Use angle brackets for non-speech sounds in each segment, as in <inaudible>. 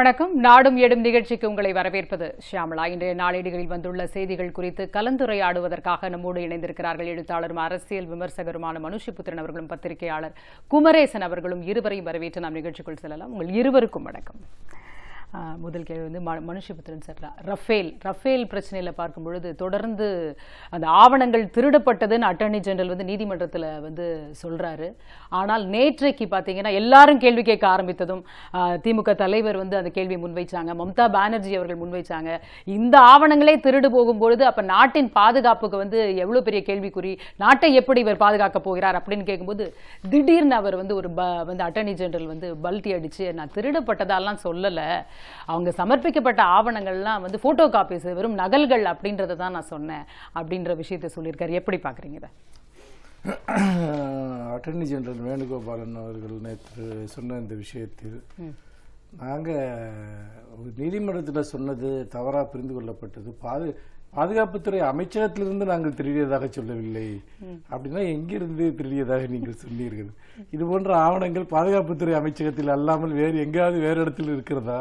வணக்கம். நாடும் எடும் நிகழ்ச்சிக்கு உங்களை வரவேற்பது ஷியாமலா. இன்றைய நாளேடுகளில் வந்துள்ள செய்திகள் குறித்து கலந்துரையாடுவதற்காக நம்மோடு இணைந்திருக்கிறார்கள் எழுத்தாளரும் அரசியல் விமர்சகருமான மனுஷிபுத்திரன் அவர்களும் பத்திரிகையாளர் குமரேசன் அவர்களும் இருவரையும் வரவேற்று நாம் நிகழ்ச்சிக்குள் செல்லலாம். உங்கள் இருவருக்கும் வணக்கம். முதல் கேள்வி வந்து ம- மனுஷபுத்திரன் சார் ரஃபேல் ரஃபேல் பிரச்சனையில் பார்க்கும் பொழுது தொடர்ந்து அந்த ஆவணங்கள் திருடப்பட்டதுன்னு அட்டர்னி ஜெனரல் வந்து நீதிமன்றத்தில் வந்து சொல்கிறாரு ஆனால் நேற்றைக்கு பார்த்தீங்கன்னா எல்லாரும் கேள்வி கேட்க ஆரம்பித்ததும் திமுக தலைவர் வந்து அந்த கேள்வியை முன்வைச்சாங்க. மம்தா பானர்ஜி அவர்கள் முன்வைச்சாங்க. இந்த ஆவணங்களே திருடு போகும்பொழுது அப்போ நாட்டின் பாதுகாப்புக்கு வந்து எவ்வளோ பெரிய கேள்விக்குறி நாட்டை எப்படி இவர் பாதுகாக்க போகிறார் அப்படின்னு கேட்கும்போது திடீர்னு அவர் வந்து ஒரு ப- வந்து அட்டர்னி ஜெனரல் வந்து பல்ட்டி அடித்து நான் திருடப்பட்டதாலாம் சொல்லலை. அவங்க சமர்ப்பிக்கப்பட்ட ஆவணங்கள்லாம் வந்து போட்டோ காப்பீஸ் வெறும் நகல்கள் அப்படின்றத தான் நான் சொன்னேன் அப்படின்ற விஷயத்தை சொல்லியிருக்காரு. எப்படி பாக்குறீங்க இதை? <clears throat> அட்டர்னி ஜெனரல் வேணுகோபாலன் அவர்கள் நேற்று சொன்ன இந்த விஷயத்தில் நாங்கள் நீதிமன்றத்தில் சொன்னது தவறாக புரிந்து கொள்ளப்பட்டது. பாது பாதுகாப்புத்துறை அமைச்சகத்திலிருந்து நாங்கள் திருடியதாக சொல்லவில்லை. அப்படின்னா எங்கிருந்து திருடியதாக நீங்கள் சொன்னீர்கள்? இது போன்ற ஆவணங்கள் பாதுகாப்புத்துறை அமைச்சகத்தில் அல்லாமல் வேறு எங்காவது வேறு இடத்தில் இருக்கிறதா?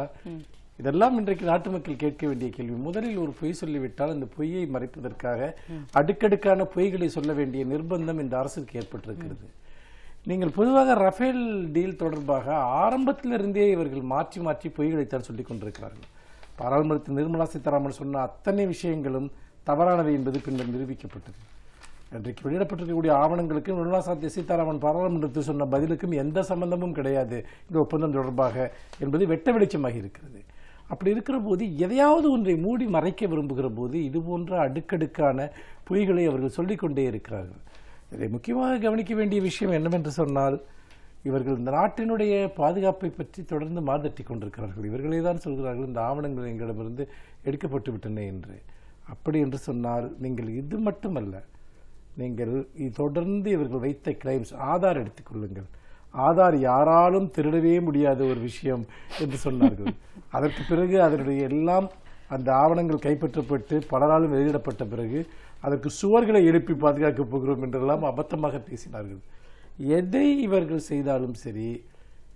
இதெல்லாம் இன்றைக்கு நாட்டு மக்கள் கேட்க வேண்டிய கேள்வி. முதலில் ஒரு பொய் சொல்லிவிட்டால் அந்த பொய்யை மறைப்பதற்காக அடுக்கடுக்கான பொய்களை சொல்ல வேண்டிய நிர்பந்தம் இந்த அரசுக்கு ஏற்பட்டிருக்கிறது. நீங்கள் பொதுவாக ரஃபேல் டீல் தொடர்பாக ஆரம்பத்திலிருந்தே இவர்கள் மாற்றி மாற்றி பொய்களைத்தான் சொல்லிக் கொண்டிருக்கிறார்கள். பாராளுமன்றத்தில் நிர்மலா சீதாராமன் சொன்ன அத்தனை விஷயங்களும் தவறானவை என்பது பின்னர் நிரூபிக்கப்பட்டது. இன்றைக்கு வெளியிடப்பட்டிருக்கக்கூடிய ஆவணங்களுக்கும் நிர்மலா சாத்திய சீதாராமன் பாராளுமன்றத்தில் சொன்ன பதிலுக்கும் எந்த சம்பந்தமும் கிடையாது. இந்த ஒப்பந்தம் தொடர்பாக என்பது வெட்ட வெளிச்சமாக இருக்கிறது. அப்படி இருக்கிற போது எதையாவது ஒன்றை மூடி மறைக்க விரும்புகிற போது இது போன்ற அடுக்கடுக்கான பொய்களை அவர்கள் சொல்லிக்கொண்டே இருக்கிறார்கள். இதை முக்கியமாக கவனிக்க வேண்டிய விஷயம் என்னவென்று சொன்னால் இவர்கள் இந்த நாட்டினுடைய பாதுகாப்பை பற்றி தொடர்ந்து மாதட்டி கொண்டிருக்கிறார்கள். இவர்களே தான் சொல்கிறார்கள் இந்த ஆவணங்கள் எங்களிடமிருந்து எடுக்கப்பட்டு விட்டன என்று. அப்படி என்று சொன்னால் நீங்கள் இது மட்டுமல்ல நீங்கள் தொடர்ந்து இவர்கள் வைத்த கிரைம்ஸ் ஆதார் எடுத்துக்கொள்ளுங்கள் ஆதார் யாராலும் திருடவே முடியாத ஒரு விஷயம் என்று சொன்னார்கள். அதற்கு பிறகு அதனுடைய எல்லாம் அந்த ஆவணங்கள் கைப்பற்றப்பட்டு பலராலும் வெளியிடப்பட்ட பிறகு அதற்கு சுவர்களை எழுப்பி பாதுகாக்கப் போகிறோம் என்றெல்லாம் அபத்தமாக பேசினார்கள். எதை இவர்கள் செய்தாலும் சரி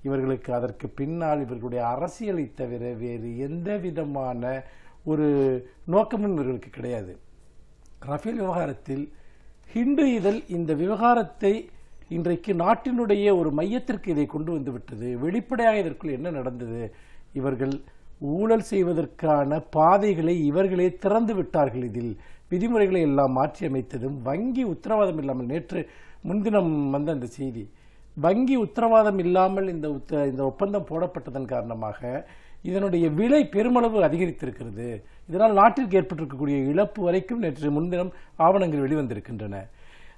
இவர்களுக்கு அதற்கு பின்னால் இவர்களுடைய அரசியலை தவிர வேறு எந்த விதமான ஒரு நோக்கமும் இவர்களுக்கு கிடையாது. ரஃபேல் விவகாரத்தில் ஹிந்து இதழ் இந்த விவகாரத்தை இன்றைக்கு நாட்டினுடைய ஒரு மையத்திற்கு இதை கொண்டு வந்து விட்டது வெளிப்படையாக இதற்குள் என்ன நடந்தது? இவர்கள் ஊழல் செய்வதற்கான பாதைகளை இவர்களே திறந்து விட்டார்கள். இதில் விதிமுறைகளை எல்லாம் மாற்றி அமைத்ததும் வங்கி உத்தரவாதம் இல்லாமல் நேற்று முன்தினம் வந்த அந்த செய்தி வங்கி உத்தரவாதம் இல்லாமல் இந்த உத்த- இந்த ஒப்பந்தம் போடப்பட்டதன் காரணமாக இதனுடைய விலை பெருமளவு அதிகரித்திருக்கிறது. இதனால் நாட்டிற்கு ஏற்பட்டிருக்கக்கூடிய இழப்பு வரைக்கும் நேற்று முன்தினம் ஆவணங்கள் வெளிவந்திருக்கின்றன.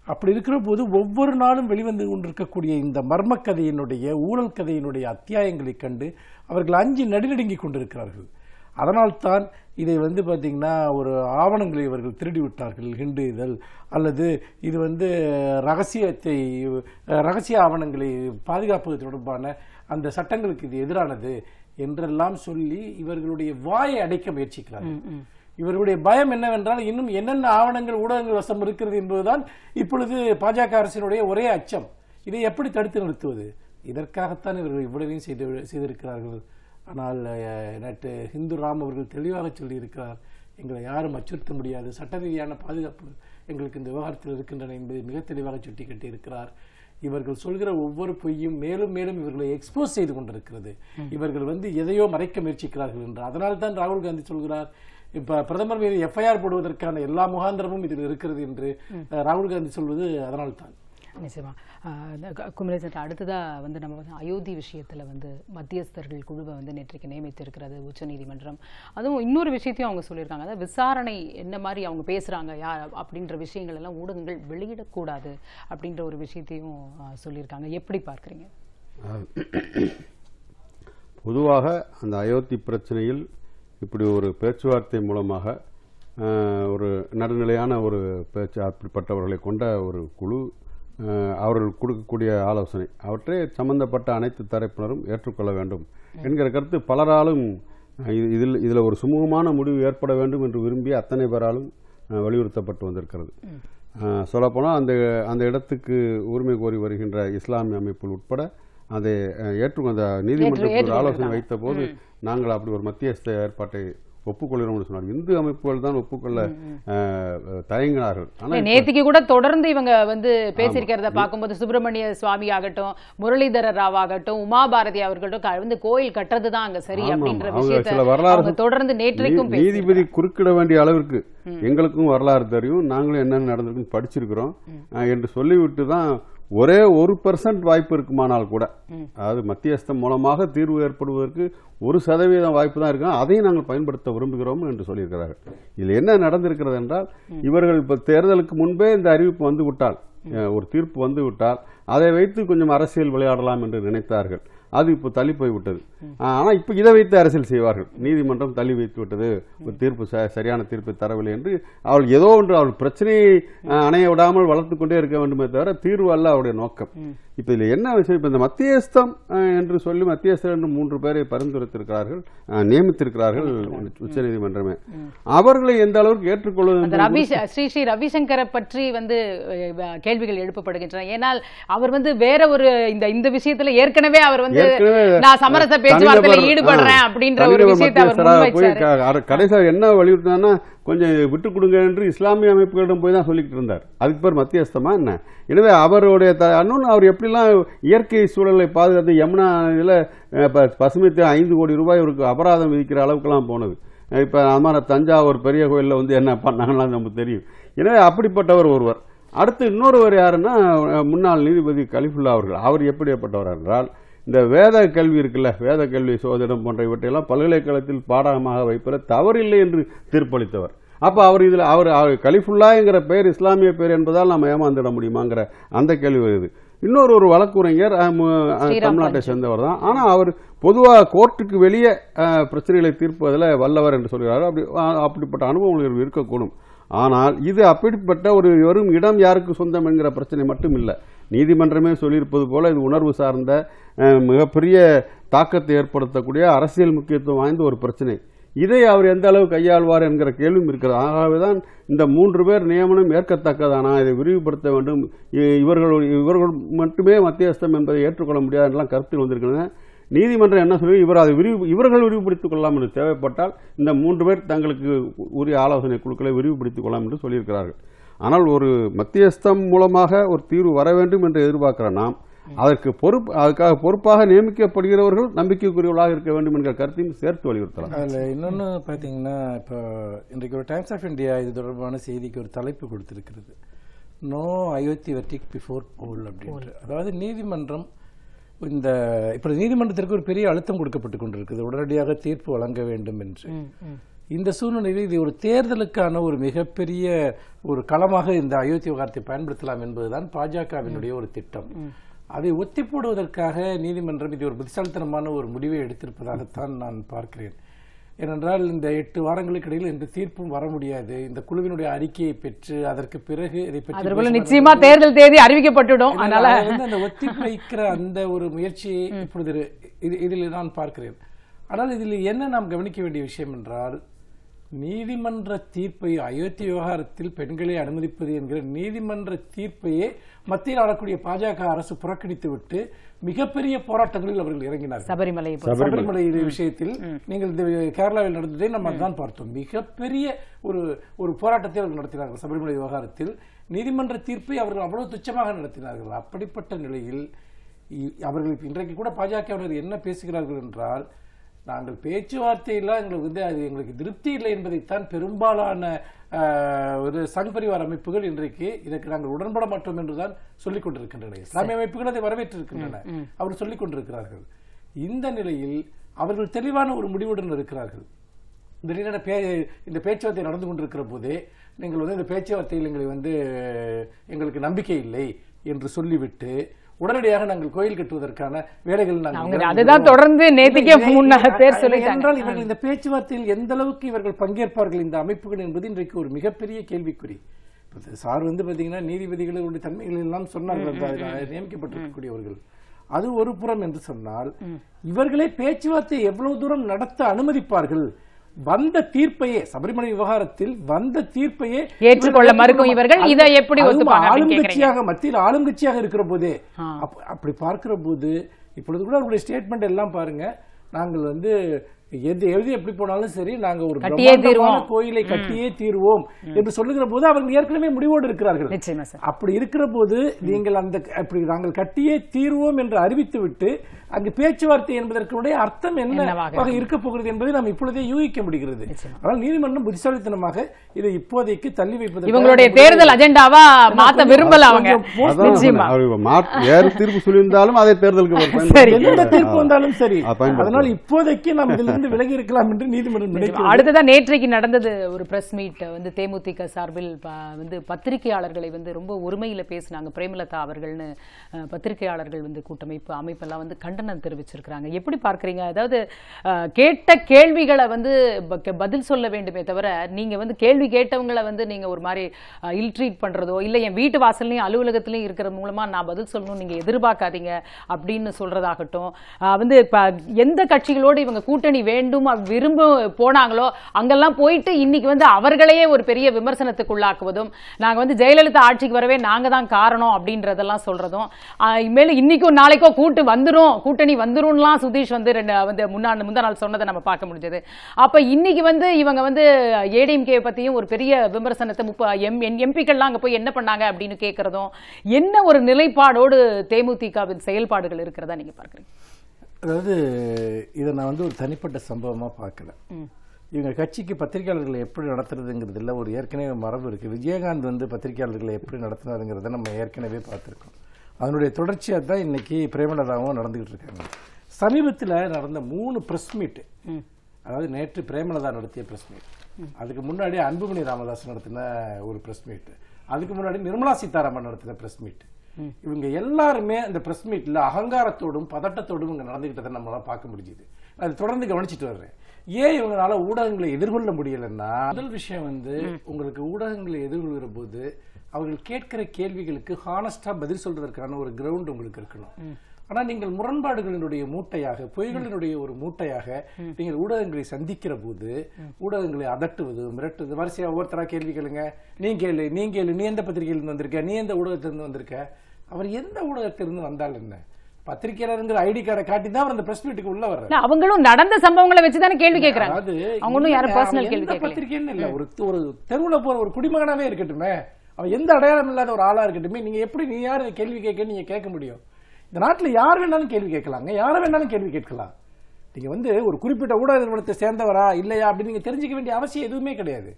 அப்படி இருக்கிற போது ஒவ்வொரு நாளும் வெளிவந்து கொண்டிருக்கக்கூடிய இந்த மர்ம கதையினுடைய ஊழல் கதையினுடைய அத்தியாயங்களைக் கண்டு அவர்கள் அஞ்சு நடுநடுங்கிக் கொண்டிருக்கிறார்கள். அதனால்தான் இதை வந்து பார்த்தீங்கன்னா ஒரு ஆவணங்களை இவர்கள் திருடி விட்டார்கள் ஹிண்டு இதழ் அல்லது இது வந்து ரகசியத்தை ரகசிய ஆவணங்களை பாதுகாப்பது தொடர்பான அந்த சட்டங்களுக்கு இது எதிரானது என்றெல்லாம் சொல்லி இவர்களுடைய வாயை அடைக்க முயற்சிக்கிறார்கள். இவர்களுடைய பயம் என்னவென்றால் இன்னும் என்னென்ன ஆவணங்கள் ஊடகங்கள் வசம் இருக்கிறது என்பதுதான் இப்பொழுது பாஜக அரசினுடைய ஒரே அச்சம். இதை எப்படி தடுத்து நிறுத்துவது? இதற்காகத்தான் இவர்கள் இவ்வளவையும் செய்து செய்திருக்கிறார்கள். ஆனால் நேற்று ஹிந்து ராம் அவர்கள் தெளிவாக சொல்லியிருக்கிறார் எங்களை யாரும் அச்சுறுத்த முடியாது சட்ட ரீதியான பாதுகாப்பு எங்களுக்கு இந்த விவகாரத்தில் இருக்கின்றன என்பதை மிக தெளிவாக சுட்டிக்காட்டி இருக்கிறார் இவர்கள் சொல்கிற ஒவ்வொரு பொய்யும் மேலும் மேலும் இவர்களை எக்ஸ்போஸ் செய்து கொண்டிருக்கிறது. இவர்கள் வந்து எதையோ மறைக்க முயற்சிக்கிறார்கள் என்று. அதனால் தான் ராகுல் காந்தி சொல்கிறார் இப்ப பிரதமர் மீது எஃப்ஐஆர் போடுவதற்கான எல்லா முகாந்திரமும் இதில் இருக்கிறது என்று ராகுல் காந்தி சொல்வது அதனால்தான் நிச்சயமா. குமரேசன் அடுத்ததாக வந்து நம்ம வந்து அயோத்தி விஷயத்தில் வந்து மத்தியஸ்தர்கள் குழுவை வந்து நேற்றைக்கு நியமித்திருக்கிறது உச்சநீதிமன்றம். அதுவும் இன்னொரு விஷயத்தையும் அவங்க சொல்லியிருக்காங்க. அதாவது விசாரணை என்ன மாதிரி அவங்க பேசுகிறாங்க யார் அப்படின்ற விஷயங்கள் எல்லாம் ஊடகங்கள் வெளியிடக்கூடாது அப்படின்ற ஒரு விஷயத்தையும் சொல்லியிருக்காங்க. எப்படி பார்க்குறீங்க? பொதுவாக அந்த அயோத்தி பிரச்சனையில் இப்படி ஒரு பேச்சுவார்த்தை மூலமாக ஒரு நடுநிலையான ஒரு பேச்சு அப்படிப்பட்டவர்களை கொண்ட ஒரு குழு அவர்கள் கொடுக்கக்கூடிய ஆலோசனை. அவற்றை சம்பந்தப்பட்ட அனைத்து தரப்பினரும் ஏற்றுக்கொள்ள வேண்டும் என்கிற கருத்து பலராலும் இதில் இதில் ஒரு சுமூகமான முடிவு ஏற்பட வேண்டும் என்று விரும்பி அத்தனை பேராலும் வலியுறுத்தப்பட்டு வந்திருக்கிறது. சொல்லப்போனால் அந்த அந்த இடத்துக்கு உரிமை கோரி வருகின்ற இஸ்லாமிய அமைப்புகள் உட்பட அதை ஏற்று அந்த நீதிமன்றத்தில். ஆலோசனை வைத்த போது நாங்கள் அப்படி ஒரு மத்தியஸ்த ஏற்பாட்டை ஒப்புக்கொள்கிறோம்னு சொன்னார் இந்து அமைப்புகள் தான் ஒப்புக்கொள்ள தயங்கினார்கள். ஆனால் நேத்திக்கு கூட தொடர்ந்து இவங்க வந்து பேசியிருக்கிறத பார்க்கும்போது சுப்பிரமணிய சுவாமி ஆகட்டும் முரளிதர ராவ் ஆகட்டும் உமா பாரதி அவர்கள்ட்டும் வந்து கோயில் கட்டுறதுதான் அங்க சரி. அப்படின்ற விஷயத்தை வரலாறு தொடர்ந்து நேற்றைக்கும் நீதிபதி குறுக்கிட வேண்டிய அளவிற்கு எங்களுக்கும் வரலாறு தெரியும் நாங்களும் என்னென்ன நடந்திருக்குன்னு படிச்சிருக்கிறோம் என்று சொல்லிவிட்டு தான் ஒரே ஒரு பெர்சன்ட் வாய்ப்பு இருக்குமானால் கூட அதாவது மத்தியஸ்தம் மூலமாக தீர்வு ஏற்படுவதற்கு ஒரு சதவீதம் வாய்ப்பு தான் இருக்கு அதையும் நாங்கள் பயன்படுத்த விரும்புகிறோம் என்று சொல்லியிருக்கிறார்கள். இதில் என்ன நடந்திருக்கிறது என்றால் இவர்கள் இப்ப தேர்தலுக்கு முன்பே இந்த அறிவிப்பு வந்து விட்டால் ஒரு தீர்ப்பு வந்து விட்டால் அதை வைத்து கொஞ்சம் அரசியல் விளையாடலாம் என்று நினைத்தார்கள். அது இப்போ தள்ளி போய்விட்டது ஆனா இப்போ இதை வைத்து அரசியல் செய்வார்கள். நீதிமன்றம் தள்ளி வைத்து விட்டது. ஒரு தீர்ப்பு சரியான தீர்ப்பை தரவில்லை என்று அவள் ஏதோ ஒன்று அவள் பிரச்சனையை அணைய விடாமல் வளர்த்து கொண்டே இருக்க வேண்டுமே தவிர தீர்வு அல்ல அவருடைய நோக்கம். இப்ப இதுல என்ன விஷயம்? இப்ப இந்த மத்தியஸ்தம் என்று சொல்லி மத்தியஸ்தர் என்று மூன்று பேரை பரிந்துரைத்திருக்கிறார்கள் நியமித்திருக்கிறார்கள் உச்சநீதிமன்றமே அவர்களை எந்த அளவுக்கு ஏற்றுக்கொள்வது ரவி ஸ்ரீ ஸ்ரீ ரவிசங்கரை பற்றி வந்து கேள்விகள் எழுப்பப்படுகின்றன. ஏனால் அவர் வந்து வேற ஒரு இந்த இந்த விஷயத்துல ஏற்கனவே அவர் வந்து நான் சமரச பேச்சுவார்த்தையில ஈடுபடுறேன் அப்படின்ற ஒரு விஷயத்தை அவர் என்ன வலியுறுத்தினா கொஞ்சம் விட்டு கொடுங்க என்று இஸ்லாமிய அமைப்புகளிடம் போய் தான் சொல்லிக்கிட்டு இருந்தார். அதுக்கு பேர் மத்தியஸ்தமா என்ன? எனவே அவருடைய இன்னொன்னு அவர் எப்படிலாம் இயற்கை சூழலை பாதுகாத்து யமுனா இதுல பசுமைத்து ஐந்து கோடி ரூபாய் அவருக்கு அபராதம் விதிக்கிற அளவுக்குலாம் போனது. இப்ப நம்ம தஞ்சாவூர் பெரிய கோயில்ல வந்து என்ன பண்ணாங்கலாம் நமக்கு தெரியும். எனவே அப்படிப்பட்டவர் ஒருவர். அடுத்து இன்னொருவர் யாருன்னா முன்னாள் நீதிபதி கலிஃபுல்லா அவர்கள். அவர் எப்படிப்பட்டவர் என்றால் இந்த வேத கல்வி இருக்குல்ல வேத கல்வி சோதனம் போன்ற இவற்றையெல்லாம் பல்கலைக்கழகத்தில் பாடமாக வைப்பது தவறில்லை என்று தீர்ப்பளித்தவர். அப்ப அவர் இதுல அவர் அவர் கலிஃபுல்லாங்கிற பெயர் இஸ்லாமிய பெயர் என்பதால் நாம் ஏமாந்துட முடியுமாங்கிற அந்த கேள்வி வருது. இன்னொரு ஒரு வழக்குரைஞர் தமிழ்நாட்டை சேர்ந்தவர் தான். ஆனா அவர் பொதுவாக கோர்ட்டுக்கு வெளியே பிரச்சனைகளை தீர்ப்பதில் வல்லவர் என்று சொல்கிறார். அப்படி அப்படிப்பட்ட அனுபவம் இருக்கக்கூடும். ஆனால் இது அப்படிப்பட்ட ஒரு வெறும் இடம் யாருக்கு சொந்தம் என்கிற பிரச்சனை மட்டும் இல்லை. நீதிமன்றமே சொல்லியிருப்பது போல இது உணர்வு சார்ந்த மிகப்பெரிய தாக்கத்தை ஏற்படுத்தக்கூடிய அரசியல் முக்கியத்துவம் வாய்ந்த ஒரு பிரச்சனை. இதை அவர் எந்த அளவு கையாள்வார் என்கிற கேள்வியும் இருக்கிறது. ஆகவேதான் இந்த மூன்று பேர் நியமனம் ஏற்கத்தக்கதானா? இதை விரிவுபடுத்த வேண்டும். இ- இவர்கள் இவர்கள் மட்டுமே மத்தியஸ்தம் என்பதை ஏற்றுக்கொள்ள முடியாது என்றெல்லாம் கருத்தில் வந்திருக்கிறேன் நீதிமன்றம் என்ன சொல்லி இவர் அதை விரிவு இவர்கள் விரிவுபடுத்திக் கொள்ளலாம் என்று தேவைப்பட்டால் இந்த மூன்று பேர் தங்களுக்கு உரிய ஆலோசனை குழுக்களை விரிவுபடுத்திக் கொள்ளலாம் என்று சொல்லியிருக்கிறார்கள். ஆனால் ஒரு மத்தியஸ்தம் மூலமாக ஒரு தீர்வு வர வேண்டும் என்று எதிர்பார்க்கிற நாம் அதற்கு பொறுப்பு அதுக்காக பொறுப்பாக நியமிக்கப்படுகிறவர்கள் நம்பிக்கைக்குரியவர்களாக இருக்க வேண்டும் என்கிற கருத்தையும் சேர்த்து வலியுறுத்தலாம். அதில் இன்னொன்று பார்த்தீங்கன்னா இப்போ இன்றைக்கு ஒரு டைம்ஸ் ஆஃப் இந்தியா இது தொடர்பான செய்திக்கு ஒரு தலைப்பு கொடுத்திருக்கிறது. No Ayodhya verdict before poll அப்படின்ட்டு. அதாவது நீதிமன்றம் இந்த இப்போ நீதிமன்றத்திற்கு ஒரு பெரிய அழுத்தம் கொடுக்கப்பட்டு கொண்டிருக்குது. உடனடியாக தீர்ப்பு வழங்க வேண்டும் என்று. இந்த சூழ்நிலையில் இது ஒரு தேர்தலுக்கான ஒரு மிகப்பெரிய ஒரு களமாக இந்த அயோத்தி விவகாரத்தை பயன்படுத்தலாம் என்பதுதான் பாஜகவினுடைய ஒரு திட்டம். அதை ஒத்தி போடுவதற்காக நீதிமன்றம் இது ஒரு புத்திசாலித்தனமான ஒரு முடிவை எடுத்திருப்பதாகத்தான் நான் பார்க்கிறேன். ஏனென்றால் இந்த எட்டு வாரங்களுக்கு இடையில் எந்த தீர்ப்பும் வர முடியாது. இந்த குழுவினுடைய அறிக்கையை பெற்று அதற்கு பிறகு இதை பற்றி நிச்சயமா தேர்தல் தேதி அறிவிக்கப்பட்டுடும் அதனால அந்த ஒத்திவைக்கிற அந்த ஒரு முயற்சியை இப்பொழுது இதில் நான் பார்க்கிறேன். ஆனால் இதில் என்ன நாம் கவனிக்க வேண்டிய விஷயம் என்றால் நீதிமன்ற தீர்ப்பை அயோத்தி விவகாரத்தில் பெண்களை அனுமதிப்பது என்கிற நீதிமன்ற தீர்ப்பையே மத்தியில் ஆளக்கூடிய பாஜக அரசு புறக்கணித்து விட்டு மிகப்பெரிய போராட்டங்களில் அவர்கள் இறங்கினார்கள். சபரிமலை சபரிமலை. விஷயத்தில் நீங்கள் இந்த கேரளாவில் நடந்ததை நம்ம அதான் பார்த்தோம். மிகப்பெரிய ஒரு ஒரு போராட்டத்தை அவர்கள் நடத்தினார்கள் சபரிமலை விவகாரத்தில். நீதிமன்ற தீர்ப்பை அவர்கள் அவ்வளவு துச்சமாக நடத்தினார்கள். அப்படிப்பட்ட நிலையில் இ- அவர்கள் இன்றைக்கு கூட பாஜகவினர் என்ன பேசுகிறார்கள் என்றால் நாங்கள் பேச்சுவார்த்தையெல்லாம் எங்களுக்கு வந்து அது எங்களுக்கு திருப்தி இல்லை என்பதைத்தான் பெரும்பாலான ஒரு சங் பரிவார் அமைப்புகள் இன்றைக்கு இதற்கு நாங்கள் உடன்பட மாட்டோம் என்றுதான் சொல்லிக் கொண்டிருக்கின்றன. இஸ்லாமிய அமைப்புகள் அதை வரவேற்றிருக்கின்றன. அவர் சொல்லிக் கொண்டிருக்கிறார்கள். இந்த நிலையில் அவர்கள் தெளிவான ஒரு முடிவுடன் இருக்கிறார்கள். நிலையில பே இந்த பேச்சுவார்த்தை நடந்து கொண்டிருக்கிற போதே நீங்கள் வந்து இந்த பேச்சுவார்த்தையில் எங்களை வந்து எங்களுக்கு நம்பிக்கை இல்லை என்று சொல்லிவிட்டு உடனடியாக நாங்கள் கோயில் கட்டுவதற்கான வேலைகள் நாங்கள். அதுதான் தொடர்ந்து முன்ன பேர். என்றால் இவர்கள் இந்த பேச்சுவார்த்தையில் எந்த அளவுக்கு இவர்கள் பங்கேற்பார்கள் இந்த அமைப்புகள் என்பது இன்றைக்கு ஒரு மிகப்பெரிய கேள்விக்குறி. சார் வந்து பாத்தீங்கன்னா நீதிபதிகளுடைய தன்மைகள் எல்லாம் சொன்னார்கள் நியமிக்கப்பட்டிருக்கக்கூடியவர்கள். அது ஒரு புறம் என்று சொன்னால் இவர்களே பேச்சுவார்த்தை எவ்வளவு தூரம் நடத்த அனுமதிப்பார்கள் வந்த தீர்ப்பையே சபரிமலை விவகாரத்தில் வந்த தீர்ப்பையே ஏற்றுக்கொள்ள மறுக்கும் இவர்கள் இதை எப்படி ஆளுங்கட்சியாக மத்தியில் ஆளுங்கட்சியாக இருக்கிற போதே அப்படி பார்க்கிற போது இப்பொழுது கூட அவருடைய ஸ்டேட்மெண்ட் எல்லாம் பாருங்க. நாங்கள் வந்து எது எழுதி எப்படி போனாலும் சரி நாங்க ஒரு பிரம்மாண்டமான. கோயிலை கட்டியே தீர்வோம் என்று சொல்லுகிற போது அவர்கள் ஏற்கனவே முடிவோடு இருக்கிறார்கள். அப்படி இருக்கிற போது நீங்கள் அந்த அப்படி நாங்கள் கட்டியே தீர்வோம் என்று அறிவித்து விட்டு அங்கு பேச்சுவார்த்தை என்பதற்குடைய அர்த்தம் என்ன என்னவாக வகை இருக்க போகிறது என்பதை நாம் இப்பொழுதே யூகிக்க முடிகிறது. ஆனால் நீதிமன்றம் புத்திசாலித்தனமாக இதை இப்போதைக்கு தள்ளி வைப்பதற்கு இவங்களுடைய தேர்தல் அஜெண்டாவா மாத்த விரும்பல அவங்க? தீர்ப்பு சொல்லியிருந்தாலும் அதை தேர்தலுக்கு எந்த தீர்ப்பு. வந்தாலும் சரி. அதனால் இப்போதைக்கு நாம் இதிலிருந்து விலகி இருக்கலாம் என்று நீதிமன்றம் நினைக்கிறது. அடுத்ததா நேற்றைக்கு நடந்தது ஒரு பிரஸ் மீட் வந்து தேமுதிக சார்பில் வந்து பத்திரிகையாளர்களை வந்து ரொம்ப ஒருமையில பேசினாங்க. பிரேமலதா அவர்கள்னு பத்திரிகையாளர்கள் வந்து கூட்டமைப்பு அமைப்பெல்லாம் வந்து கண்டனம் தெரிவிச்சிருக்கிறாங்க. எப்படி பார்க்குறீங்க? அதாவது கேட்ட கேள்விகளை வந்து ப- பதில் சொல்ல வேண்டுமே தவிர நீங்கள் வந்து கேள்வி கேட்டவங்களை வந்து நீங்கள் ஒரு மாதிரி இல்ட்ரீட் பண்ணுறதோ இல்லை என் வீட்டு வாசல்லையும் அலுவலகத்துலையும் இருக்கிற மூலமாக நான் பதில் சொல்லணும் நீங்கள் எதிர்பார்க்காதீங்க அப்படின்னு சொல்கிறதாகட்டும் வந்து இப்போ எந்த கட்சிகளோடு இவங்க கூட்டணி வேண்டும் விரும்ப போனாங்களோ அங்கெல்லாம் போயிட்டு இன்னைக்கு வந்து அவர்களையே ஒரு பெரிய விமர்சனத்துக்குள்ளாக்குவதும் நாங்கள் வந்து ஜெயலலிதா ஆட்சிக்கு வரவே நாங்கள் தான் காரணம் அப்படின்றதெல்லாம் சொல்கிறதும் இனிமேல் இன்னைக்கும் நாளைக்கோ கூட்டு வந்துடும் கூட்டணி வந்துரும்லாம் சுதீஷ் வந்து ரெண்டு வந்து முன்னா முந்தா நாள் சொன்னதை நம்ம பார்க்க முடிஞ்சது. அப்ப இன்னைக்கு வந்து இவங்க வந்து ஏடிஎம்கே பத்தியும் ஒரு பெரிய விமர்சனத்தை முப்ப எம் எம்பிக்கள்லாம் அங்க போய் என்ன பண்ணாங்க அப்படின்னு கேட்கறதும் என்ன ஒரு நிலைப்பாடோடு தேமுதிகவின் செயல்பாடுகள் இருக்கிறதா நீங்க பார்க்கறீங்க? அதாவது இதை நான் வந்து ஒரு தனிப்பட்ட சம்பவமா பார்க்கல. இவங்க கட்சிக்கு பத்திரிகையாளர்களை எப்படி நடத்துறதுங்கிறது இல்ல ஒரு ஏற்கனவே மரபு இருக்கு. விஜயகாந்த் வந்து பத்திரிகையாளர்களை எப்படி நடத்தினாருங்கிறத நம்ம ஏற்கனவே பார்த்திருக்கோம். அதனுடைய தொடர்ச்சியா தான் இன்னைக்கு பிரேமலதாவும் நடந்துகிட்டு இருக்காங்க. சமீபத்துல நடந்த மூணு பிரஸ் மீட் அதாவது நேற்று பிரேமலதா நடத்திய பிரஸ் மீட் அதுக்கு முன்னாடி அன்புமணி ராமதாஸ் நடத்தின ஒரு பிரஸ் மீட் அதுக்கு முன்னாடி நிர்மலா சீதாராமன் நடத்தின பிரஸ் மீட் இவங்க எல்லாருமே அந்த பிரஸ் மீட்ல அகங்காரத்தோடும் பதட்டத்தோடும் இங்க நடந்துகிட்டதை நம்மளால பார்க்க முடிஞ்சுது. அதை தொடர்ந்து கவனிச்சிட்டு வர்றேன். ஏன் இவங்களால ஊடகங்களை எதிர்கொள்ள முடியலன்னா முதல் விஷயம் வந்து உங்களுக்கு ஊடகங்களை எதிர்கொள்கிற போது அவர்கள் கேட்கிற கேள்விகளுக்கு ஹானஸ்டா பதில் சொல்றதற்கான ஒரு கிரவுண்ட் உங்களுக்கு இருக்கணும். ஆனா நீங்கள் முரண்பாடுகளினுடைய மூட்டையாக பொய்களினுடைய ஒரு மூட்டையாக நீங்கள் ஊடகங்களை சந்திக்கிற போது ஊடகங்களை அதட்டுவது மிரட்டுவது வரிசையா ஒவ்வொருத்தரா கேள்வி கேளுங்க. நீ கேளு நீ கேளு நீ எந்த பத்திரிகையிலிருந்து வந்திருக்க நீ எந்த ஊடகத்திலிருந்து வந்திருக்க? அவர் எந்த ஊடகத்திலிருந்து வந்தால் என்ன? பத்திரிகையாளருங்கிற ஐடி கார்டை காட்டி தான் அவர் அந்த பிரஸ் மீட்டுக்கு உள்ள வர்றாரு. அவங்களும் நடந்த சம்பவங்களை வச்சுதானே கேள்வி கேட்கறாங்க அதாவது அவங்க ஒன்றும் யாரும் பர்சனல் கேள்வி பத்திரிக்கைன்னு இல்ல ஒரு ஒரு தெருவுல போற ஒரு குடிமகனாவே இருக்கட்டுமே. அவன் எந்த அடையாளம் இல்லாத ஒரு ஆளா இருக்கட்டுமே நீங்க எப்படி நீ யாரு கேள்வி கேட்க நீங்க கேட்க முடியும். இந்த நாட்டுல யார் வேணாலும் கேள்வி கேட்கலாங்க. யாரை வேணாலும் கேள்வி கேட்கலாம். நீங்க வந்து ஒரு குறிப்பிட்ட ஊடக நிறுவனத்தை சேர்ந்தவரா இல்லையா அப்படின்னு நீங்க தெரிஞ்சுக்க வேண்டிய அவசியம் எதுவுமே கிடையாது.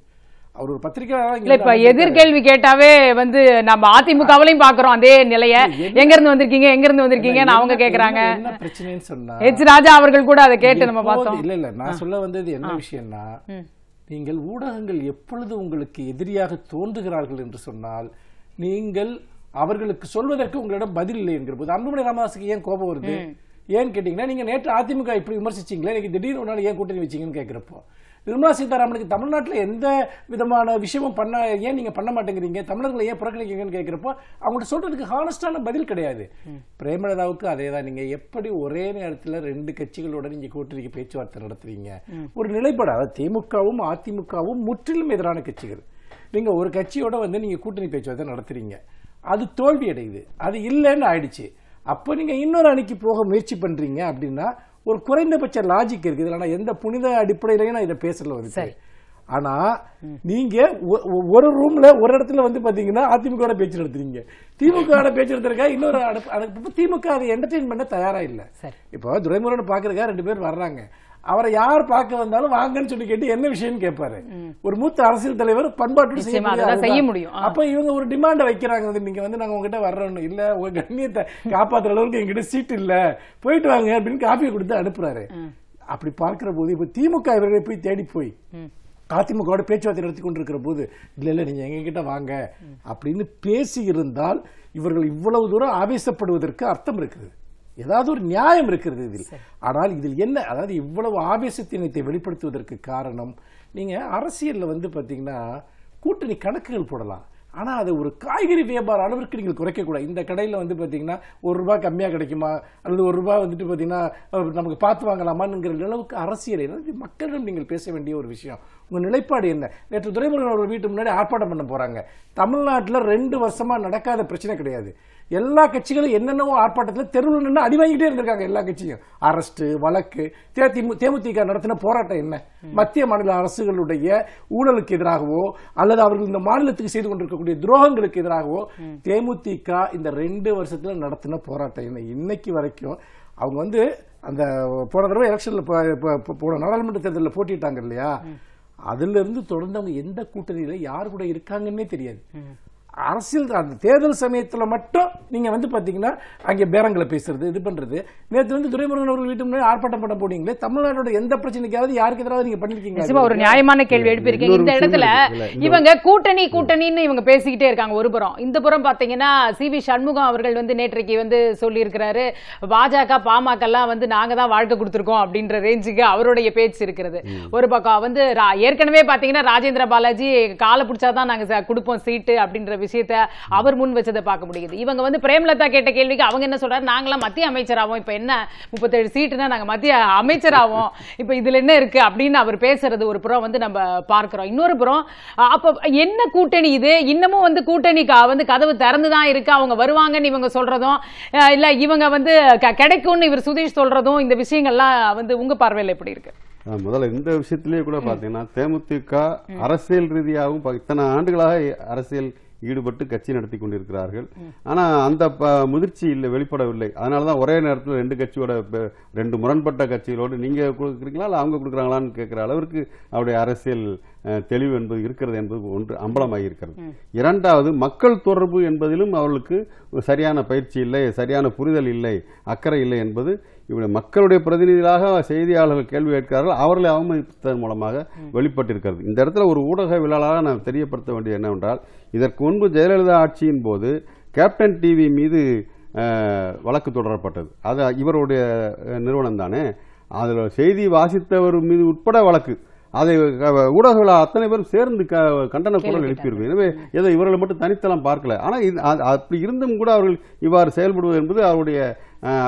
அவர் ஒரு பத்திரிகையாளரா இப்ப எதிர்கேள்வி கேட்டாவே வந்து நம்ம அதிமுகவிலையும் பாக்குறோம் அதே நிலைய. எங்க இருந்து வந்திருக்கீங்க எங்க இருந்து வந்திருக்கீங்கன்னு அவங்க கேக்குறாங்க. என்ன பிரச்சனைன்னு சொன்னா எச் ராஜா அவர்கள் கூட அதை கேட்டு நம்ம பார்த்தோம். இல்ல இல்ல நான் சொல்ல வந்தது என்ன விஷயம்னா நீங்கள் ஊடகங்கள் எப்பொழுது உங்களுக்கு எதிரியாக தோன்றுகிறார்கள் என்று சொன்னால் நீங்கள் அவர்களுக்கு சொல்வதற்கு உங்களிடம் பதில் இல்லை என்கிற போது அன்புமணி ராமதாஸுக்கு ஏன் கோபம் வருது? ஏன்னு கேட்டீங்கன்னா நீங்க நேற்று அதிமுக இப்படி விமர்சிச்சீங்களே இன்னைக்கு திடீர்னு ஒரு நாள் ஏன் கூட்டணி வச்சீங்கன்னு கேட்கிறப்போ. நிர்மலா சீதாராமனுக்கு தமிழ்நாட்டுல எந்த விதமான விஷயமும் பண்ண ஏன் நீங்க பண்ண மாட்டேங்கிறீங்க? தமிழர்களை ஏன் புறக்கணிக்கிறீங்கன்னு கேட்கிறப்போ அவங்கள்ட்ட சொல்றதுக்கு ஹானஸ்டான பதில் கிடையாது. பிரேமலதாவுக்கு அதே தான் நீங்க எப்படி ஒரே நேரத்துல ரெண்டு கட்சிகளோட நீங்க கூட்டணிக்கு பேச்சுவார்த்தை நடத்துறீங்க? ஒரு நிலைப்பாடு. அதாவது திமுகவும் அதிமுகவும் முற்றிலும் எதிரான கட்சிகள். நீங்க ஒரு கட்சியோட வந்து நீங்க கூட்டணி பேச்சுவார்த்தை நடத்துறீங்க. அது தோல்வி அடையுது அது இல்லைன்னு ஆயிடுச்சு. அப்போ நீங்க இன்னொரு அணிக்கு போக முயற்சி பண்றீங்க அப்படின்னா ஒரு குறைந்தபட்ச லாஜிக் இருக்கு இதுல நான் எந்த புனித அடிப்படையிலையும் நான் இதை பேசல வந்து சரி. ஆனா நீங்க ஒரு ரூம்ல ஒரு இடத்துல வந்து பாத்தீங்கன்னா அதிமுக பேச்சு நடத்துறீங்க. திமுக பேச்சு நடத்துறக்கா இன்னொரு திமுக அதை என்டர்டெயின் பண்ண தயாரா இல்ல. இப்போ துரைமுருகன் பாக்குறதுக்கா ரெண்டு பேர் வர்றாங்க. அவரை யார் பார்க்க வந்தாலும் வாங்கன்னு சொல்லி கேட்டு என்ன விஷயம்னு கேட்பாரு. ஒரு மூத்த அரசியல் தலைவர் பண்பாட்டு செய்ய முடியும். அப்ப இவங்க ஒரு டிமாண்ட வைக்கிறாங்க. நீங்க வந்து நாங்க உங்ககிட்ட வர்றோம் இல்ல உங்க கண்ணியத்தை காப்பாத்துற அளவுக்கு எங்கிட்ட சீட் இல்ல. போயிட்டு வாங்க அப்படின்னு காப்பி கொடுத்து அனுப்புறாரு. அப்படி பார்க்கிற போது இப்ப திமுக இவர்களை போய் தேடி போய் அதிமுகவோட பேச்சுவார்த்தை நடத்தி கொண்டிருக்கிற போது இல்ல இல்ல நீங்க எங்க கிட்ட வாங்க அப்படின்னு பேசி இருந்தால் இவர்கள் இவ்வளவு தூரம் ஆவேசப்படுவதற்கு அர்த்தம் இருக்குது. ஏதாவது ஒரு நியாயம் இருக்கிறது இதில். ஆனால் இதில் என்ன அதாவது இவ்வளவு ஆவேசத்தினத்தை வெளிப்படுத்துவதற்கு காரணம் நீங்க அரசியல்ல வந்து பாத்தீங்கன்னா கூட்டணி கணக்குகள் போடலாம். ஆனா அதை ஒரு காய்கறி வியாபார அளவிற்கு நீங்கள் குறைக்க கூடாது இந்த கடையில வந்து பாத்தீங்கன்னா ஒரு ரூபாய் கம்மியா கிடைக்குமா? அல்லது ஒரு ரூபாய் வந்துட்டு பாத்தீங்கன்னா அஹ், நமக்கு பார்த்து வாங்கலாமாங்கிற அளவுக்கு அரசியல் மக்களிடம் நீங்கள் பேச வேண்டிய ஒரு விஷயம். உங்க நிலைப்பாடு என்ன? நேற்று துரைமுருகன் அவர்கள் வீட்டு முன்னாடி ஆர்ப்பாட்டம் பண்ண போறாங்க. தமிழ்நாட்டுல ரெண்டு வருஷமா நடக்காத பிரச்சனை கிடையாது. எல்லா கட்சிகளும் என்னென்னவோ ஆர்ப்பாட்டத்தில் தெருவில் நின்று அடி வாங்கிட்டே இருந்திருக்காங்க எல்லா கட்சியும். அரஸ்ட் வழக்கு தேமுதிக நடத்தின போராட்டம் என்ன? மத்திய மாநில அரசுகளுடைய ஊழலுக்கு எதிராகவோ அல்லது அவர்கள் இந்த மாநிலத்துக்கு செய்து கொண்டிருக்கக்கூடிய துரோகங்களுக்கு எதிராகவோ தேமுதிக இந்த ரெண்டு வருஷத்துல நடத்தின போராட்டம் என்ன? இன்னைக்கு வரைக்கும் அவங்க வந்து அந்த போன தடவை எலெக்ஷன்ல போன நாடாளுமன்ற தேர்தலில் போட்டிட்டாங்க இல்லையா? அதுல இருந்து தொடர்ந்து அவங்க எந்த கூட்டணியில யார் கூட இருக்காங்கன்னே தெரியாது. அரசியல் அந்த தேர்தல் சமயத்துல மட்டும் நீங்க வந்து பாத்தீங்கன்னா அங்க பேரங்களை பேசுறது இது பண்றது. நேத்து வந்து துரைமுருகன் அவர்கள் வீட்டு முன்னாடி ஆர்ப்பாட்டம் பண்ண போனீங்களே தமிழ்நாட்டோட எந்த பிரச்சனைக்காவது யாருக்கு எதிராவது நீங்க நிச்சயமா பண்ணிருக்கீங்க ஒரு நியாயமான கேள்வி எழுப்பியிருக்கீங்க. இந்த இடத்துல இவங்க கூட்டணி கூட்டணின்னு இவங்க பேசிக்கிட்டே இருக்காங்க ஒரு புறம். இந்த புறம் பாத்தீங்கன்னா சி வி சண்முகம் அவர்கள் வந்து நேற்றைக்கு வந்து சொல்லியிருக்கிறாரு பாஜக பாமக எல்லாம் வந்து நாங்க தான் வாழ்க்கை கொடுத்திருக்கோம் அப்படின்ற ரேஞ்சுக்கு அவருடைய பேச்சு இருக்கிறது. ஒரு பக்கம் வந்து ரா- ஏற்கனவே பாத்தீங்கன்னா ராஜேந்திர பாலாஜி காலை பிடிச்சாதான் நாங்க ச- கொடுப்போம் சீட்டு அப்படின்ற விஷயத்த அவர் முன் வச்சதை பார்க்க முடியுது. இவங்க வந்து பிரேமலதா கேட்ட கேள்விக்கு அவங்க என்ன சொல்றாரு? நாங்களாம் மத்திய அமைச்சராவோம். இப்ப என்ன? முப்பத்தேழு சீட்டுனா நாங்க மத்திய அமைச்சராவோம். இப்ப இதுல என்ன இருக்கு அப்படின்னு அவர் பேசுறது ஒரு புறம் வந்து நம்ம பார்க்கிறோம். இன்னொரு புறம் அப்ப என்ன கூட்டணி இது? இன்னமும் வந்து கூட்டணி க- வந்து கதவு திறந்து தான் இருக்கு. அவங்க வருவாங்கன்னு இவங்க சொல்றதும் இல்ல இவங்க வந்து கிடைக்கும்னு இவர் சுதீஷ் சொல்றதும் இந்த விஷயங்கள்லாம் வந்து உங்க பார்வையில எப்படி இருக்கு? முதல்ல இந்த விஷயத்திலேயே கூட பாத்தீங்கன்னா தேமுதிக அரசியல் ரீதியாகவும் இத்தனை ஆண்டுகளாக அரசியல் ஈடுபட்டு கட்சி நடத்தி கொண்டிருக்கிறார்கள். ஆனா அந்த முதிர்ச்சி இல்லை வெளிப்படவில்லை. அதனாலதான் ஒரே நேரத்தில் ரெண்டு கட்சியோட ரெண்டு முரண்பட்ட கட்சிகளோடு நீங்க கொடுக்குறீங்களா இல்ல அவங்க கொடுக்குறாங்களான்னு கேட்கிற அளவிற்கு அவருடைய அரசியல் தெளிவு என்பது இருக்கிறது என்பது ஒன்று அம்பலமாகி இருக்கிறது இரண்டாவது மக்கள் தொடர்பு என்பதிலும் அவர்களுக்கு ஒரு சரியான பயிற்சி இல்லை சரியான புரிதல் இல்லை அக்கறை இல்லை என்பது இவருடைய மக்களுடைய பிரதிநிதிகளாக செய்தியாளர்கள் கேள்வி கேட்கிறார்கள் அவர்களை அவமதிப்பதன் மூலமாக வெளிப்பட்டிருக்கிறது. இந்த இடத்துல ஒரு ஊடகவியலாளராக நான் தெரியப்படுத்த வேண்டியது என்னவென்றால் இதற்கு முன்பு ஜெயலலிதா ஆட்சியின் போது கேப்டன் டிவி மீது வழக்கு தொடரப்பட்டது. அது இவருடைய நிறுவனம் தானே அதில் செய்தி வாசித்தவர் மீது உட்பட வழக்கு. அதை க- ஊடகவியலாளர் அத்தனை பேரும் சேர்ந்து க- கண்டன குரல் எழுப்பியிருக்கு எனவே ஏதோ இவர்களை மட்டும் தனித்தளம் பார்க்கல. ஆனால் இது அது- அப்படி இருந்தும் கூட அவர்கள் இவ்வாறு செயல்படுவது என்பது அவருடைய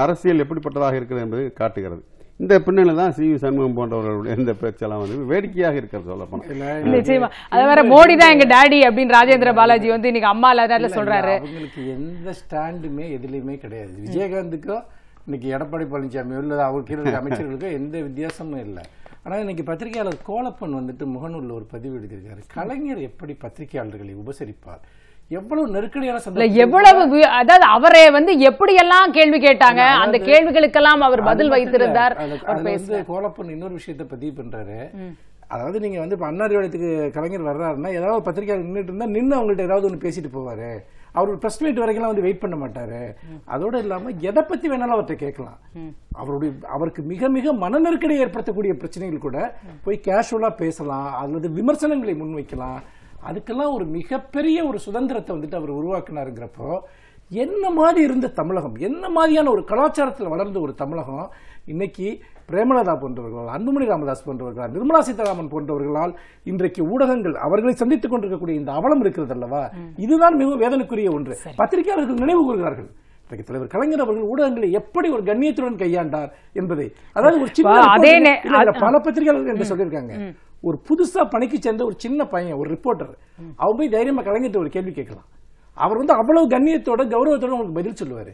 அரசியல் எப்படிப்பட்டதாக இருக்கிறது என்பதை காட்டுகிறது. இந்த பின்னணியில் தான் சி வி சண்முகம் போன்றவர்களுடைய இந்த பேச்செல்லாம் வந்து வேடிக்கையாக இருக்கிறது சொல்லப்போனால். நிச்சயமா. அது வேற மோடி தான் எங்க டாடி அப்படின்னு ராஜேந்திர பாலாஜி வந்து இன்னைக்கு அம்மா இல்லாத இல்ல, சொல்றாரு. அவங்களுக்கு எந்த ஸ்டாண்டுமே எதுலயுமே கிடையாது. விஜயகாந்துக்கும் இன்னைக்கு எடப்பாடி பழனிசாமியோ இல்ல அவருக்கு இருக்கிற அமைச்சர்களுக்கோ எந்த வித்தியாசமும் இல்லை. ஆனா இன்னைக்கு பத்திரிகையாளர் கோலப்பன் வந்துட்டு முகநூல்ல ஒரு பதிவு எழுதியிருக்காரு. கலைஞர் எப்படி பத்திரிகையாளர்களை உபசரிப்பார்? எவ்வளவு நெருக்கடியான எவ்வளவு அதாவது அவரை வந்து எப்படி எல்லாம் கேள்வி கேட்டாங்க அந்த கேள்விகளுக்கெல்லாம் அவர் பதில். வைத்திருந்தார். வந்து கோலப்பன் இன்னொரு விஷயத்தை பதிவு பண்றாரு. அதாவது நீங்க வந்து இப்ப அண்ணாரிவாளத்துக்கு கலைஞர் வர்றாருன்னா ஏதாவது பத்திரிகையாளர் நின்றுட்டு இருந்தா நின்று அவங்கள்ட்ட ஏதாவது ஒன்று பேசிட்டு போவாரு. அவர் பிரஸ் மீட் வரைக்கும் வந்து வெயிட் பண்ண மாட்டாரு. அதோட இல்லாம எதை பத்தி வேணாலும் அவர்கிட்ட கேட்கலாம். அவருடைய அவருக்கு மிக மிக மன நெருக்கடியை ஏற்படுத்தக்கூடிய பிரச்சனைகள் கூட போய் கேஷுவலா பேசலாம் அல்லது விமர்சனங்களை முன்வைக்கலாம். அதுக்கெல்லாம் ஒரு மிகப்பெரிய ஒரு சுதந்திரத்தை வந்துட்டு அவர் உருவாக்குனாருங்கிறப்போ என்ன மாதிரி இருந்த தமிழகம் என்ன மாதிரியான ஒரு கலாச்சாரத்தில் வளர்ந்த ஒரு தமிழகம் இன்னைக்கு பிரேமலதா போன்றவர்களால் அன்புமணி ராமதாஸ் போன்றவர்களால் நிர்மலா சீதாராமன் போன்றவர்களால் இன்றைக்கு ஊடகங்கள் அவர்களை சந்தித்துக் கொண்டிருக்கக்கூடிய இந்த அவலம் இருக்கிறது அல்லவா? இதுதான் மிகவும் வேதனைக்குரிய ஒன்று. பத்திரிகையாளர்கள் நினைவு கூறுகிறார்கள். இன்றைக்கு தலைவர் கலைஞர் அவர்கள் ஊடகங்களை எப்படி ஒரு கண்ணியத்துடன் கையாண்டார் என்பதை. அதாவது ஒரு சின்ன பல பத்திரிகையாளர்கள் என்ன சொல்லியிருக்காங்க. ஒரு புதுசா பணிக்கு சேர்ந்த ஒரு சின்ன பையன் ஒரு ரிப்போர்ட்டர் அவன் போய் தைரியமா கலைஞர்ட்ட ஒரு கேள்வி கேட்கலாம். அவர் வந்து அவ்வளவு கண்ணியத்தோட கௌரவத்தோட உங்களுக்கு பதில் சொல்லுவாரு.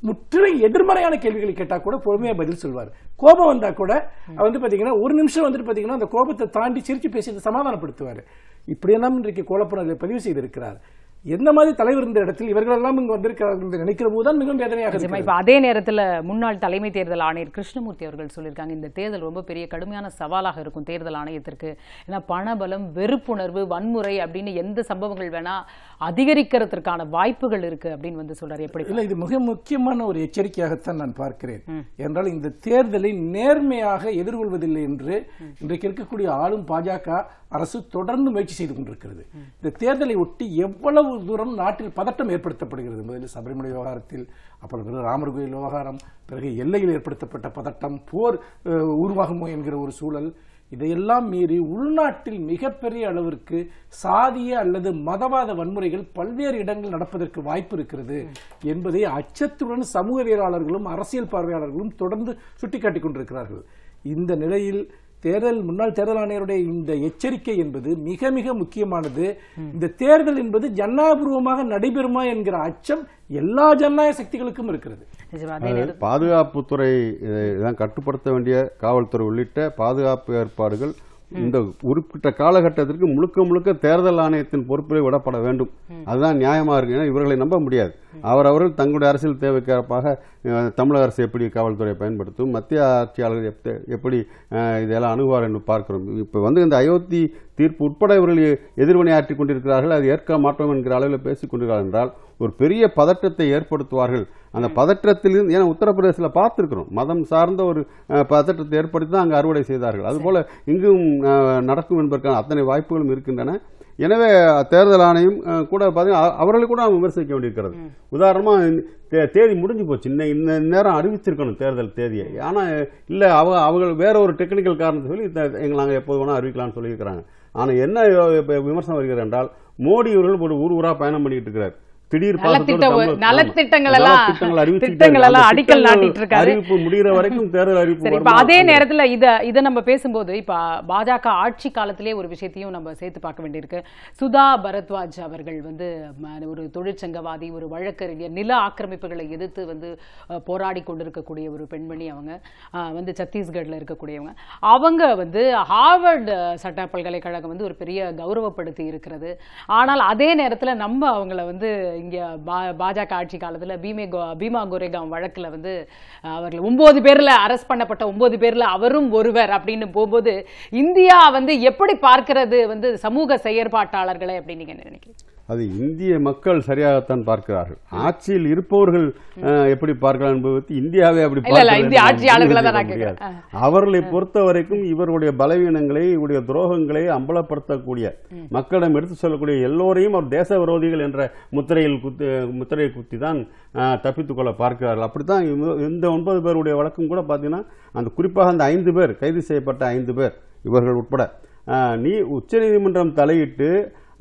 முற்றிலும் எதிர்மறையான கேள்விகளை கேட்டால் கூட பொறுமையாக பதில் சொல்வார். கோபம் வந்தால் கூட அவர் வந்து பார்த்தீங்கன்னா ஒரு நிமிஷம் வந்துட்டு பார்த்தீங்கன்னா அந்த கோபத்தை தாண்டி சிரித்து பேசி சமாதானப்படுத்துவார். இப்படியெல்லாம் இன்றைக்கு கோலப்பனர்களை பதிவு செய்திருக்கிறார். என்ன மாதிரி தலைவர் இருந்த இடத்தில் இவர்கள் எல்லாம் இங்கு வந்திருக்கிறார்கள் என்று நினைக்கிற போதுதான் மிகவும் வேதனையாக. இருக்கிறது. இப்ப அதே நேரத்துல முன்னாள் தலைமை தேர்தல் ஆணையர் கிருஷ்ணமூர்த்தி அவர்கள் சொல்லியிருக்காங்க இந்த தேர்தல் ரொம்ப பெரிய கடுமையான சவாலாக இருக்கும் தேர்தல் ஆணையத்திற்கு. ஏன்னா பணபலம் வெறுப்புணர்வு வன்முறை அப்படின்னு எந்த சம்பவங்கள் வேணா அதிகரிக்கிறதுக்கான வாய்ப்புகள் இருக்கு அப்படின்னு வந்து சொல்றாரு. எப்படி இல்ல இது மிக முக்கியமான ஒரு எச்சரிக்கையாகத்தான் நான் பார்க்கிறேன். என்றால் இந்த தேர்தலை நேர்மையாக எதிர்கொள்வதில்லை என்று இன்றைக்கு இருக்கக்கூடிய ஆளும் பாஜக அரசு தொடர்ந்து முயற்சி செய்து கொண்டிருக்கிறது. இந்த தேர்தலை ஒட்டி எவ்வளவு தூரம் நாட்டில் பதட்டம் ஏற்படுத்தப்படுகிறது. முதலில் சபரிமலை விவகாரத்தில் அப்புறம் பிறகு ராமர் கோயில் விவகாரம் பிறகு எல்லையில் ஏற்படுத்தப்பட்ட பதட்டம் போர் உருவாகுமோ என்கிற ஒரு சூழல். இதையெல்லாம் மீறி உள்நாட்டில் மிகப்பெரிய அளவிற்கு சாதிய அல்லது மதவாத வன்முறைகள் பல்வேறு இடங்கள் நடப்பதற்கு வாய்ப்பு இருக்கிறது என்பதை அச்சத்துடன் சமூகவியலாளர்களும் அரசியல் பார்வையாளர்களும் தொடர்ந்து சுட்டிக்காட்டி கொண்டிருக்கிறார்கள். இந்த நிலையில் தேர்தல் முன்னாள் தேர்தல் ஆணையருடைய இந்த எச்சரிக்கை என்பது மிக மிக முக்கியமானது. இந்த தேர்தல் என்பது ஜனநாயகபூர்வமாக நடைபெறுமா என்கிற அச்சம் எல்லா ஜனநாயக சக்திகளுக்கும் இருக்கிறது. பாதுகாப்புத்துறை இதான் கட்டுப்படுத்த வேண்டிய காவல்துறை உள்ளிட்ட பாதுகாப்பு ஏற்பாடுகள் இந்த குறிப்பிட்ட காலகட்டத்திற்கு முழுக்க முழுக்க தேர்தல் ஆணையத்தின் பொறுப்பில் விடப்பட வேண்டும். அதுதான் நியாயமா இருக்கு ஏன்னா இவர்களை நம்ப முடியாது. அவரவர்கள் தங்களுடைய அரசியல் தேவைக்காக அஹ், தமிழக அரசு எப்படி காவல்துறையை பயன்படுத்தும் மத்திய ஆட்சியாளர்கள் எப்~ எப்படி இதெல்லாம் அணுகுவார் என்று பார்க்கிறோம். இப்போ வந்து இந்த அயோத்தி தீர்ப்பு உட்பட இவர்கள் எதிர்வினையாற்றிக் கொண்டிருக்கிறார்கள் அது ஏற்க மாட்டோம் என்கிற அளவில் பேசிக் கொண்டிருக்கிறார்கள் என்றால் ஒரு பெரிய பதற்றத்தை ஏற்படுத்துவார்கள். அந்த பதற்றத்திலிருந்து ஏன்னா உத்தரப்பிரதேசத்தில் பார்த்துருக்கிறோம். மதம் சார்ந்த ஒரு பதற்றத்தை ஏற்படுத்தி தான் அங்கு அறுவடை செய்தார்கள். அதுபோல இங்கும் நடக்கும் என்பதற்கான அத்தனை வாய்ப்புகளும் இருக்கின்றன. எனவே தேர்தல் ஆணையம் கூட பார்த்தீங்கன்னா அவர்களை கூட நாம் விமர்சிக்க வேண்டியிருக்கிறது. உதாரணமா தே- தேதி முடிஞ்சு போச்சு. இன்ன இந்த நேரம் அறிவிச்சிருக்கணும் தேர்தல் தேதியை. ஆனா இல்ல அவ அவங்க வேற ஒரு டெக்னிக்கல் காரணத்தை சொல்லி எங்களை நாங்க எப்போது வேணா அறிவிக்கலாம்னு சொல்லியிருக்கிறாங்க. ஆனா என்ன விமர்சனம் வருகிறது என்றால் மோடி அவர்கள் ஒரு ஊர் ஊரா பயணம் பண்ணிட்டு இருக்கிறார். திடீர் நலத்திட்டங்கள். எல்லாம். அடிக்கல் நாட்டிட்டு இருக்காரு. அறிவிப்பு முடிகிற வரைக்கும் தேர்தல் அறிவிப்பு இப்ப? அதே நேரத்துல இத இத நம்ம பேசும்போது இப்ப பாஜக ஆட்சி காலத்திலே ஒரு விஷயத்தையும் நம்ம சேர்த்து பார்க்க வேண்டியிருக்கு சுதா பரத்வாஜ் அவர்கள் வந்து ஒரு தொழிற்சங்கவாதி ஒரு வழக்கறிஞர் நில ஆக்கிரமிப்புகளை எதிர்த்து வந்து போராடி கொண்டிருக்கக்கூடிய ஒரு பெண்மணி அவங்க வந்து சத்தீஸ்கர்ல இருக்கக்கூடியவங்க அவங்க வந்து ஹார்வர்டு சட்ட பல்கலைக்கழகம் வந்து ஒரு பெரிய கௌரவப்படுத்தி இருக்கிறது ஆனால் அதே நேரத்துல நம்ம அவங்கள வந்து இங்க பா- பாஜக ஆட்சி காலத்துல பீமே கோ- பீமா கோரேகாம் வழக்குல வந்து அவர்கள் ஒன்பது பேர்ல அரெஸ்ட் பண்ணப்பட்ட ஒன்பது பேர்ல அவரும் ஒருவர் அப்படின்னு போகும்போது இந்தியா வந்து எப்படி பார்க்கிறது வந்து சமூக செயற்பாட்டாளர்களை அப்படின்னு நீங்க நினைக்கிறீங்க? அது இந்திய மக்கள் சரியாகத்தான் பார்க்கிறார்கள். ஆட்சியில் இருப்பவர்கள் எப்படி பார்க்கலாம் என்பது இந்தியாவே அப்படி முடியாது. அவர்களை பொறுத்த வரைக்கும் இவருடைய பலவீனங்களை இவருடைய துரோகங்களை அம்பலப்படுத்தக்கூடிய மக்களிடம் எடுத்து சொல்லக்கூடிய எல்லோரையும் அவர் தேச விரோதிகள் என்ற முத்திரையில் குத்தி முத்திரையை குத்தி தான் அஹ், தப்பித்துக் கொள்ள பார்க்கிறார்கள். அப்படித்தான் இந்த ஒன்பது பேருடைய வழக்கம் கூட பார்த்தீங்கன்னா அந்த குறிப்பாக அந்த ஐந்து பேர் கைது செய்யப்பட்ட ஐந்து பேர் இவர்கள் உட்பட நீ உச்சநீதிமன்றம் தலையிட்டு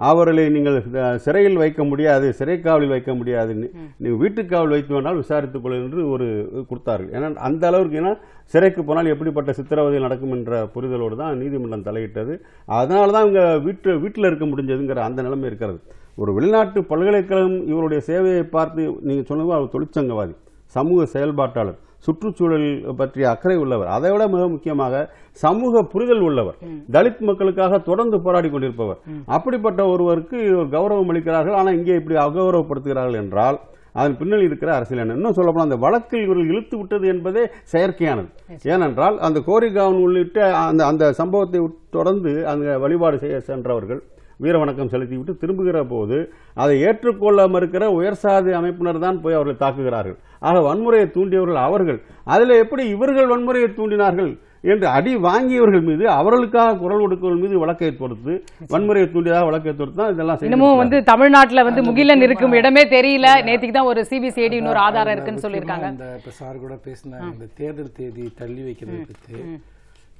அவர்களை நீங்கள் சிறையில் வைக்க முடியாது சிறை காவலில் வைக்க முடியாது. நீ- நீங்கள் வீட்டுக் காவல் வைத்து வேண்டால் விசாரித்துக் கொள்ள என்று ஒரு கொடுத்தார்கள். ஏன்னா அந்த அளவுக்கு ஏன்னா சிறைக்கு போனால் எப்படிப்பட்ட சித்திரவதை நடக்கும் என்ற புரிதலோடு தான் நீதிமன்றம் தலையிட்டது. அதனால தான் இவங்க வீட்டு வீட்டில் இருக்க முடிஞ்சதுங்கிற அந்த நிலைமை இருக்கிறது. ஒரு வெளிநாட்டு பல்கலைக்கழகம் இவருடைய சேவையை பார்த்து நீங்கள் சொன்னது அவர் தொழிற்சங்கவாதி சமூக செயல்பாட்டாளர். சுற்றுச்சூழல் பற்றிய அக்கறை உள்ளவர். அதை விட மிக முக்கியமாக சமூக புரிதல் உள்ளவர். தலித் மக்களுக்காக தொடர்ந்து போராடி கொண்டிருப்பவர். அப்படிப்பட்ட ஒருவருக்கு கௌரவம் அளிக்கிறார்கள் ஆனால் இங்கே இப்படி அகௌரவப்படுத்துகிறார்கள் என்றால் அதன் பின்னணி இருக்கிற அரசியல் என்ன? இன்னும் சொல்லப்போனால் அந்த வழக்கில் இவர்கள் இழுத்து விட்டது என்பதே செயற்கையானது. ஏனென்றால் அந்த கோரிகாவன் உள்ளிட்ட அந்த அந்த சம்பவத்தை தொடர்ந்து அங்க வழிபாடு செய்ய சென்றவர்கள் வீர வணக்கம் செலுத்திவிட்டு திரும்புகிற போது அதை ஏற்றுக்கொள்ள மறுக்கிற உயர்சாதி அமைப்பினர் தான் போய் அவர்களை தாக்குகிறார்கள். ஆக வன்முறையை தூண்டியவர்கள் அவர்கள். அதில் எப்படி இவர்கள் வன்முறையை தூண்டினார்கள் என்று அடி வாங்கியவர்கள் மீது அவர்களுக்காக குரல் கொடுக்கவர்கள் மீது வழக்கை தொடுத்து வன்முறையை தூண்டியதாக வழக்கை தொடுத்து இதெல்லாம் இன்னமும் வந்து. தமிழ்நாட்டுல வந்து முகிலன் இருக்கும் இடமே தெரியல. நேத்திக்கு தான் ஒரு சிபிசிஐடி இன்னொரு ஆதாரம் இருக்குன்னு சொல்லியிருக்காங்க. இந்த இப்ப சார் கூட பேசின இந்த தேர்தல் தேதி தள்ளி வைக்கிறது பத்தி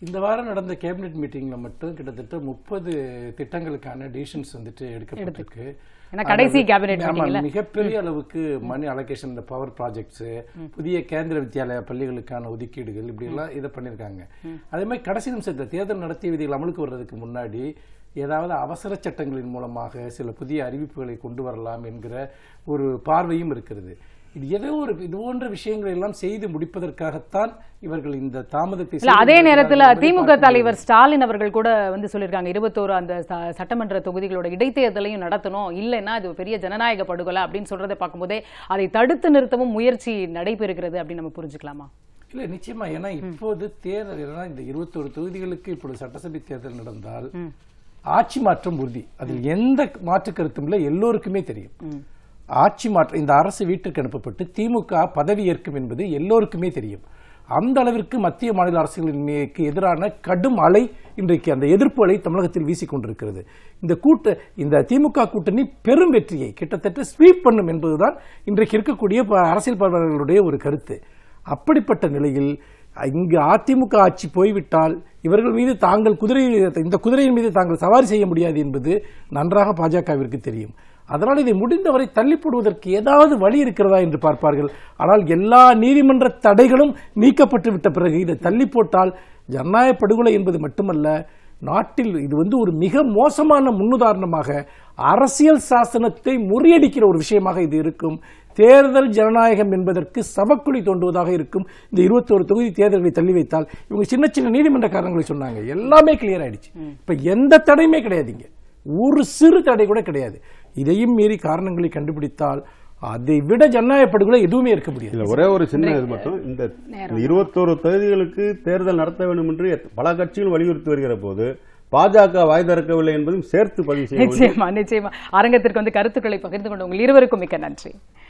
இந்த வாரம் நடந்த கேபினெட் மீட்டிங்ல மட்டும் கிட்டத்தட்ட முப்பது திட்டங்களுக்கான டிசிஷன்ஸ் வந்துட்டு எடுக்கப்பட்டிருக்கு. கடைசி கேபினெட் மிகப்பெரிய அளவுக்கு மணி அலோகேஷன் இந்த பவர் ப்ராஜெக்ட்ஸ் புதிய கேந்திர வித்யாலய பள்ளிகளுக்கான ஒதுக்கீடுகள் இப்படி எல்லாம் இதை பண்ணிருக்காங்க அதே மாதிரி கடைசி நிமிஷத்துல தேர்தல் நடத்திய விதிகள் அமலுக்கு வர்றதுக்கு முன்னாடி ஏதாவது அவசர சட்டங்களின் மூலமாக சில புதிய அறிவிப்புகளை கொண்டு வரலாம் என்கிற ஒரு பார்வையும் இருக்கிறது. இது ஏதோ ஒரு இது போன்ற விஷயங்களை எல்லாம் செய்து முடிப்பதற்காகத்தான் இவர்கள் இந்த தாமதத்தை அதே நேரத்துல திமுக தலைவர் ஸ்டாலின் அவர்கள் கூட வந்து சொல்லியிருக்காங்க இருபத்தோரு அந்த சட்டமன்ற தொகுதிகளோட இடைத்தேர்தலையும் நடத்தணும். இல்லைன்னா இது பெரிய ஜனநாயக படுகொலை அப்படின்னு சொல்றதை பார்க்கும்போதே அதை தடுத்து நிறுத்தவும் முயற்சி நடைபெறுகிறது அப்படின்னு நம்ம புரிஞ்சுக்கலாமா? இல்ல நிச்சயமா. ஏன்னா இப்போது தேர்தல் ஏன்னா இந்த இருபத்தோரு தொகுதிகளுக்கு இப்பொழுது சட்டசபை தேர்தல் நடந்தால் ஆட்சி மாற்றம் உறுதி. அதில் எந்த மாற்று கருத்தும் இல்லை எல்லோருக்குமே தெரியும். ஆட்சி மாற்றம் இந்த அரசு வீட்டுக்கு அனுப்பப்பட்டு திமுக பதவி ஏற்கும் என்பது எல்லோருக்குமே தெரியும். அந்த அளவிற்கு மத்திய மாநில அரசுகளுக்கு எதிரான கடும் அலை இன்றைக்கு அந்த எதிர்ப்பு அலை தமிழகத்தில் வீசிக்கொண்டிருக்கிறது இந்த கூட்ட இந்த திமுக கூட்டணி பெரும் வெற்றியை கிட்டத்தட்ட ஸ்வீப் பண்ணும் என்பதுதான் இன்றைக்கு இருக்கக்கூடிய ப- அரசியல் பார்வையாளர்களுடைய ஒரு கருத்து. அப்படிப்பட்ட நிலையில் இங்கு அதிமுக ஆட்சி போய்விட்டால் இவர்கள் மீது தாங்கள் குதிரை இந்த குதிரையின் மீது தாங்கள் சவாரி செய்ய முடியாது என்பது நன்றாக பாஜகவிற்கு தெரியும். அதனால் இதை முடிந்தவரை தள்ளி போடுவதற்கு ஏதாவது வழி இருக்கிறதா என்று பார்ப்பார்கள். ஆனால் எல்லா நீதிமன்ற தடைகளும் நீக்கப்பட்டு விட்ட பிறகு இதை தள்ளி போட்டால் ஜனநாயக படுகொலை என்பது மட்டுமல்ல நாட்டில் இது வந்து ஒரு மிக மோசமான முன்னுதாரணமாக அரசியல் சாசனத்தை முறியடிக்கிற ஒரு விஷயமாக இது இருக்கும். தேர்தல் ஜனநாயகம் என்பதற்கு சவக்குழி தோண்டுவதாக இருக்கும். இந்த இருபத்தோரு தொகுதி தேர்தல்களை தள்ளி வைத்தால் இவங்க சின்ன சின்ன நீதிமன்ற காரணங்களை சொன்னாங்க. எல்லாமே கிளியர் ஆயிடுச்சு. இப்ப எந்த தடையுமே கிடையாதுங்க ஒரு சிறு தடை கூட கிடையாது. இதையும் மீறி காரணங்களை கண்டுபிடித்தால் அதை விட ஜனநாயக படுகொலை எதுவுமே இருக்க முடியாது. இல்ல ஒரே ஒரு சின்ன இது மட்டும். இந்த இருபத்தோரு தொகுதிகளுக்கு தேர்தல் நடத்த வேண்டும் என்று பல கட்சிகள் வலியுறுத்தி வருகிற போது பாஜக வாய் திறக்கவில்லை என்பதும் சேர்த்து பதிவு செய்ய வேண்டும். நிச்சயமா நிச்சயமா. அரங்கத்திற்கு வந்து கருத்துக்களை பகிர்ந்து கொண்ட உங்கள் இருவருக்கும் மிக்க நன்றி.